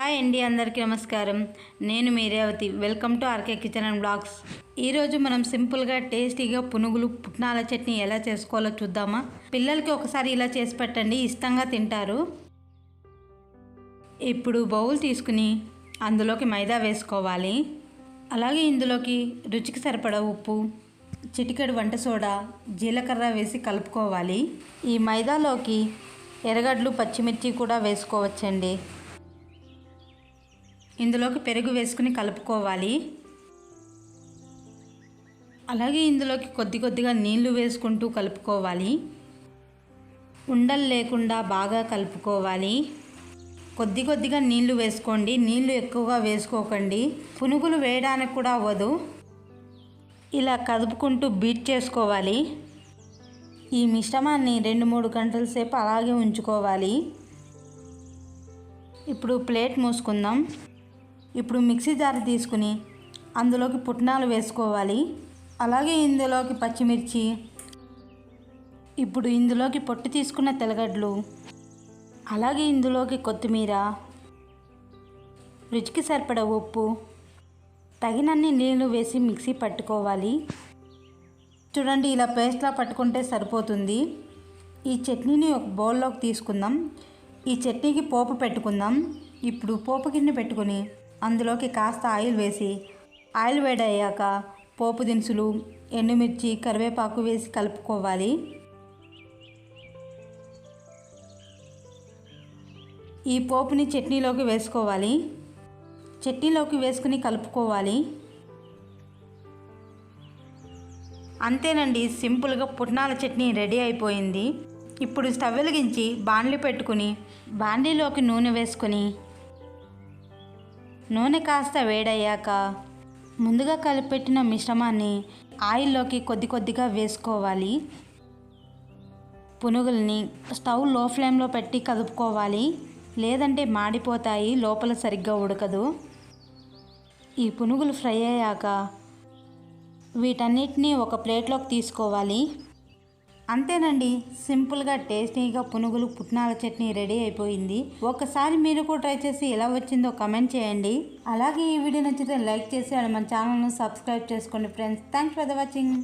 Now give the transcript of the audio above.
Hi అండి అందరికీ నమస్కారం. నేను మీరేవతి. Welcome to RK kitchen and blogs. ఈరోజు మనం సింపుల్గా టేస్టీగా పునుగులు పుట్నాల చట్నీ ఎలా చేసుకోవాలో చూద్దామా? పిల్లలకి ఒకసారి ఇలా చేసి పెట్టండి ఇష్టంగా తింటారు. ఇప్పుడు బౌల్ తీసుకుని అందులోకి మైదా వేసుకోవాలి. అలాగే ఇందులోకి రుచికి సరిపడా ఉప్పు చిటికెడు వంట సోడా జీలకర్ర వేసి కలుపుకోవాలి. ఈ మైదాలోకి ఎర్రగడ్డలు పచ్చిమిర్చి కూడా వేసుకోవచ్చండి. ఇందులోకి పెరుగు వేసుకుని కలుపుకోవాలి. అలాగే ఇందులోకి కొద్ది కొద్దిగా నీళ్ళు వేసుకుంటూ కలుపుకోవాలి. ఉండలు లేకుండా బాగా కలుపుకోవాలి. కొద్ది కొద్దిగా నీళ్ళు వేసుకోండి. నీళ్ళు ఎక్కువగా వేసుకోకండి. పునుగులు వేయడానికి కూడా అవ్వదు. ఇలా కదుపుకుంటూ బీట్ చేసుకోవాలి. ఈ మిశ్రమాన్ని రెండు మూడు గంటల సేపు అలాగే ఉంచుకోవాలి. ఇప్పుడు ప్లేట్ మూసుకుందాం. ఇప్పుడు మిక్సీ జార్ తీసుకుని అందులోకి పుట్నాలు వేసుకోవాలి. అలాగే ఇందులోకి పచ్చిమిర్చి ఇప్పుడు ఇందులోకి పొట్టు తీసుకున్న తెల్లగడ్డలు అలాగే ఇందులోకి కొత్తిమీర రుచికి సరిపడ ఉప్పు తగినన్ని నీళ్ళు వేసి మిక్సీ పట్టుకోవాలి. చూడండి ఇలా పేస్ట్లా పట్టుకుంటే సరిపోతుంది. ఈ చట్నీని ఒక బౌల్లోకి తీసుకుందాం. ఈ చట్నీకి పోపు పెట్టుకుందాం. ఇప్పుడు పోపు గిన్నె పెట్టుకుని అందులోకి కాస్త ఆయిల్ వేసి ఆయిల్ వేడయ్యాక పోపు దినుసులు ఎండుమిర్చి కరివేపాకు వేసి కలుపుకోవాలి. ఈ పోపుని చట్నీలోకి వేసుకోవాలి. చట్నీలోకి వేసుకుని కలుపుకోవాలి. అంతేనండి సింపుల్గా పుట్నాల చట్నీ రెడీ అయిపోయింది. ఇప్పుడు స్టవ్ వెలిగించి బాండ్లీ పెట్టుకుని బాండీలోకి నూనె వేసుకొని నూనె కాస్త వేడయ్యాక ముందుగా కలిపెట్టిన మిశ్రమాన్ని ఆయిల్లోకి కొద్ది కొద్దిగా వేసుకోవాలి. పునుగుల్ని స్టవ్లో ఫ్లేమ్లో పెట్టి కదుపుకోవాలి. లేదంటే మాడిపోతాయి లోపల సరిగ్గా ఉడకదు. ఈ పునుగులు ఫ్రై అయ్యాక వీటన్నిటిని ఒక ప్లేట్లోకి తీసుకోవాలి. అంతేనండి. సింపుల్గా టేస్టీగా పునుగులు పుట్నాల చట్నీ రెడీ అయిపోయింది. ఒకసారి మీరు కూడా ట్రై చేసి ఎలా వచ్చిందో కమెంట్ చేయండి. అలాగే ఈ వీడియో నచ్చితే లైక్ చేసి మన ఛానల్ను సబ్స్క్రైబ్ చేసుకోండి friends. Thanks for the watching.